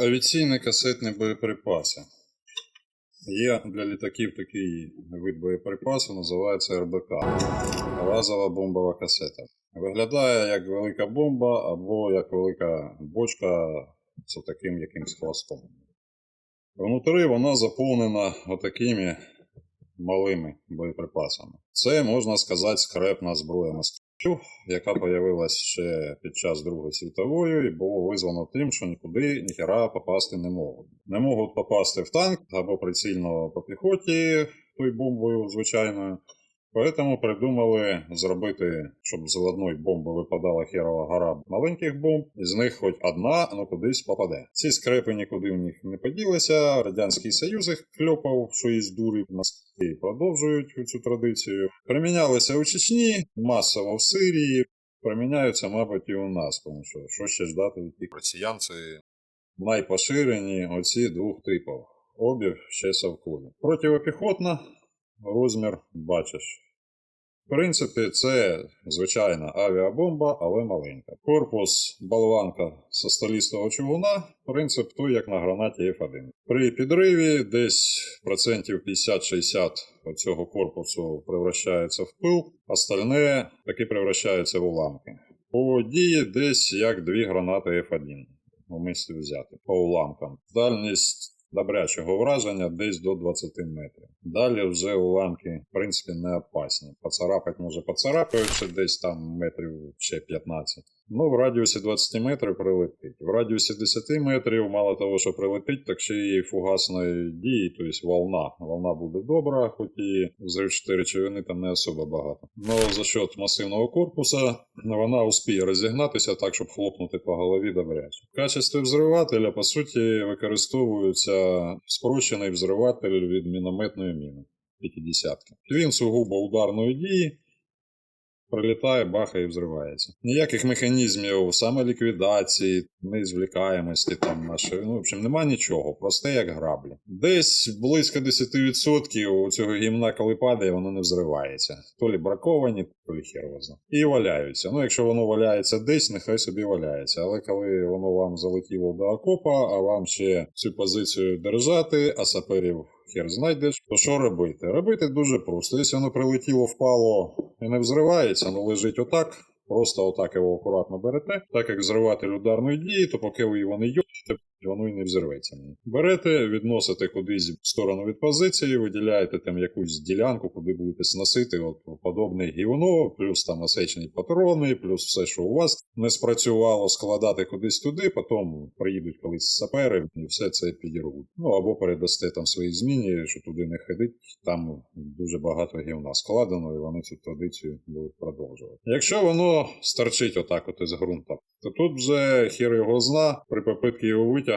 Авіаційні касетні боєприпаси. Є для літаків такий вид боєприпасу, називається РБК разова бомбова касета. Виглядає як велика бомба або як велика бочка з таким якимсь хвостом. Внутри вона заповнена отакими малими боєприпасами. Це, можна сказати, скрепна зброя яка появилась ще під час Другої світової і було визвано тим, що нікуди ніхера попасти не можуть. Не можуть попасти в танк або прицільно по піхоті той бомбою звичайною. Поэтому придумали зробити, щоб з одної бомби випадала херова гора маленьких бомб, і з них хоч одна, ну кудись попаде. Ці скрепи нікуди в них не поділися. Радянський Союз їх кльопав, що із дури в Москві продовжують цю традицію. Примінялися у Чечні, масово в Сирії. Приміняються, мабуть, і у нас, тому що що ще ждати від тих росіян, це найпоширені оці двох типів. Обі ще совкові. Противопіхотна розмір бачиш. В принципі, це звичайна авіабомба, але маленька. Корпус болванка со столістого чугуна, принцип той, як на гранаті F1. При підриві десь процентів 50-60 цього корпусу превращається в пил, остальне таки превращається в уламки. По дії десь як дві гранати F1 у мислі взяти по уламкам. Дальність добрячого враження десь до 20 метрів. Далі вже уламки, в принципі, не опасні. Поцарапати може поцарапаються десь там метрів ще 15. Ну, в радіусі 20 метрів прилетить. В радіусі 10 метрів, мало того, що прилетить, так ще і фугасної дії, тобто волна. Волна буде добра, хоч і взривчатої речовини там не особо багато. Ну, за счет масивного корпуса вона успіє розігнатися так, щоб хлопнути по голові добряче. В качестві взривателя, по суті, використовується спрощений взриватель від мінометної міни 50 Він сугубо ударної дії. Прилітає, бахає і взривається. Ніяких механізмів самоліквідації, незвлікаємості там нашої. Ну, в общем, нема нічого, просте як граблі. Десь близько 10% у цього гімна, коли падає, воно не взривається. То лі браковані, то лі хер. І валяються. Ну, якщо воно валяється десь, нехай собі валяється. Але коли воно вам залетіло до окопа, а вам ще цю позицію держати, а саперів хер знайдеш, то що робити? Робити дуже просто. Якщо воно прилетіло, впало і не взривається, воно лежить отак, просто отак його акуратно берете. Так як взриватель ударної дії, то поки ви його не воно і не взірветься. Берете, відносите кудись в сторону від позиції, виділяєте там якусь ділянку, куди будете сносити от подобне гівно, плюс там осечні патрони, плюс все, що у вас не спрацювало, складати кудись туди, потім приїдуть колись сапери і все це підірвуть. Ну або передасте там свої зміни, що туди не ходить, там дуже багато гівна складено, і вони цю традицію будуть продовжувати. Якщо воно старчить отак от із ґрунта, то тут вже хір його зна, при попитці його витягнути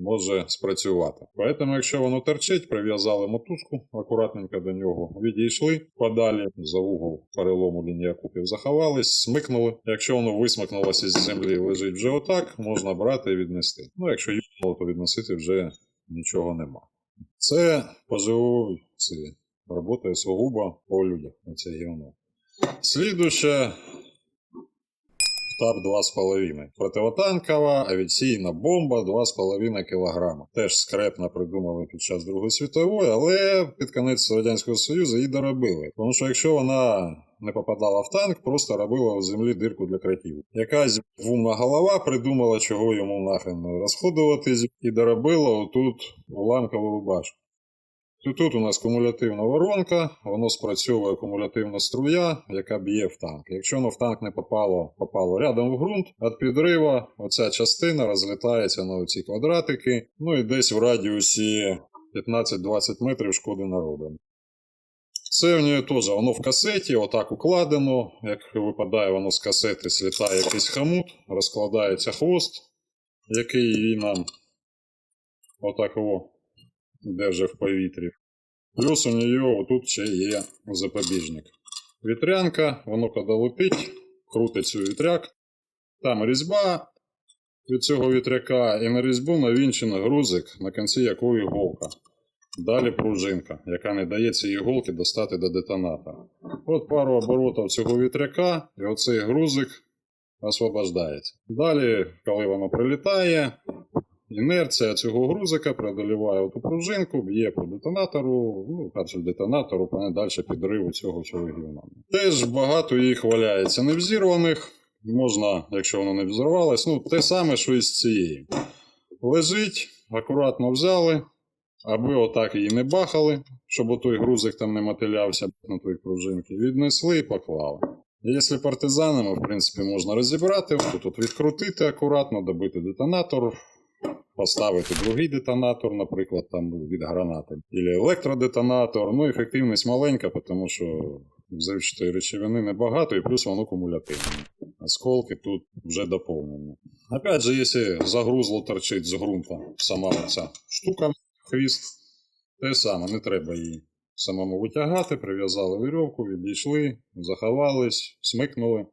може спрацювати. Поэтому, якщо воно торчить, прив'язали мотузку акуратненько до нього, відійшли подалі за угол перелому лінії окупів заховались, смикнули. Якщо воно висмикнулося з землі лежить вже отак, можна брати і віднести. Ну, якщо їхало, то відносити вже нічого нема. Це поживу це робота сугубо по людях. Оце гівно. Слідуще ТАР 2,5. Противотанкова авіаційна бомба 2,5 кг. Теж скрепно придумали під час Другої світової, але під кінець Радянського Союзу її доробили. Тому що якщо вона не попадала в танк, просто робила у землі дирку для краків. Якась вумна голова придумала, чого йому нахрен розходуватись, і доробила отут уламкову башку. Тут, тут у нас кумулятивна воронка, воно спрацьовує кумулятивна струя, яка б'є в танк. Якщо воно в танк не попало, попало рядом в ґрунт, від підрива оця частина розлітається на оці квадратики, ну і десь в радіусі 15-20 метрів шкоди наробимо. Це в нього теж воно в касеті, отак укладено. Як випадає воно з касети, слітає якийсь хамут, розкладається хвост, який її нам отак держи в повітрі. Плюс у нього тут ще є запобіжник. Вітрянка, воно коли летить, крутить цю вітряк. Там різьба від цього вітряка, і на різьбу навінчено грузик, на кінці якої голка. Далі пружинка, яка не дає цій голки достати до детонатора. От пару оборотів цього вітряка, і оцей грузик освобождається. Далі, коли воно прилітає, інерція цього грузика преодоліває ту пружинку, б'є по детонатору, ну, капсуль детонатору, пане далі підриву цього гівна. Теж багато їх валяється невзірваних. Можна, якщо воно не взорвалось, ну те саме, що і з цією. Лежить, акуратно взяли, аби отак її не бахали, щоб отой грузик там не мотилявся на той пружинки. Віднесли і поклали. Якщо партизанами, в принципі, можна розібрати, тут відкрутити акуратно, добити детонатор, поставити другий детонатор, наприклад, там від гранати, або електродетонатор. Ну, ефективність маленька, тому що взривчатої речовини небагато, і плюс воно кумулятивне. Осколки тут вже доповнені. Опять же, якщо загрузло торчить з ґрунта сама ця штука, хвіст, те саме, не треба її самому витягати, прив'язали вірьовку, відійшли, заховались, смикнули.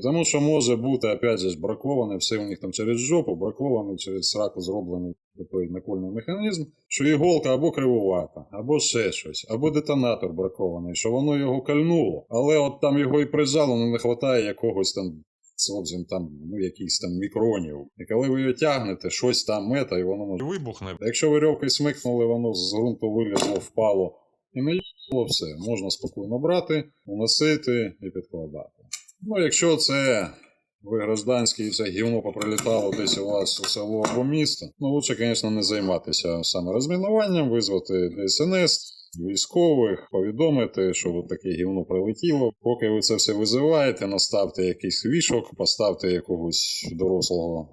Тому що може бути, опять же, бракований, все у них там через жопу, бракований, через сраку зроблений такий накольний механізм, що іголка або кривувата, або ще щось, або детонатор бракований, що воно його кальнуло, але от там його і прижало, не вистачає якогось там зовсім там, ну, якихось там мікронів. І коли ви його тягнете, щось там мета, і воно може. вибухне. Якщо вирьовкою смикнули, воно з ґрунту вилізло, впало і не все, можна спокійно брати, уносити і підкладати. Ну, якщо це ви гражданські і все гівно поприлітало десь у вас у село або місто, ну лучше, звісно, не займатися саме розмінуванням, визвати ДСНС. Військових повідомити, що от таке гівно прилетіло. Поки ви це все визиваєте, наставте якийсь вішок, поставте якогось дорослого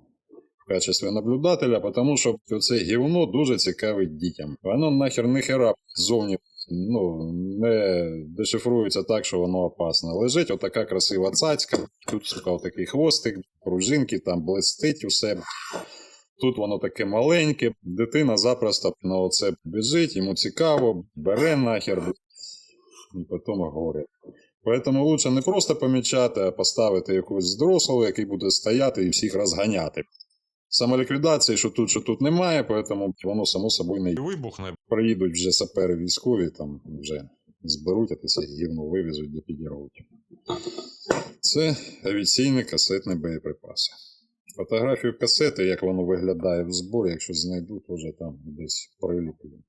в качестві наблюдателя, тому що це гівно дуже цікавить дітям. Воно нахер не хера зовні ну, не дешифрується так, що воно опасне. Лежить отака красива цацька, тут сука, такий хвостик, пружинки, там блистить усе. Тут воно таке маленьке, дитина запросто на оце біжить, йому цікаво, бере нахер, і потім горе. Поэтому лучше не просто помічати, а поставити якогось дорослого, який буде стояти і всіх розганяти. Самоліквідації, що тут, що тут немає, поэтому воно само собою не вибухне. приїдуть вже сапери військові, там вже зберуть, а це гівно вивезуть до підірвуть. Це авіаційні касетні боєприпаси. Фотографію касети, як воно виглядає в зборі, якщо знайду, теж там десь приліплю.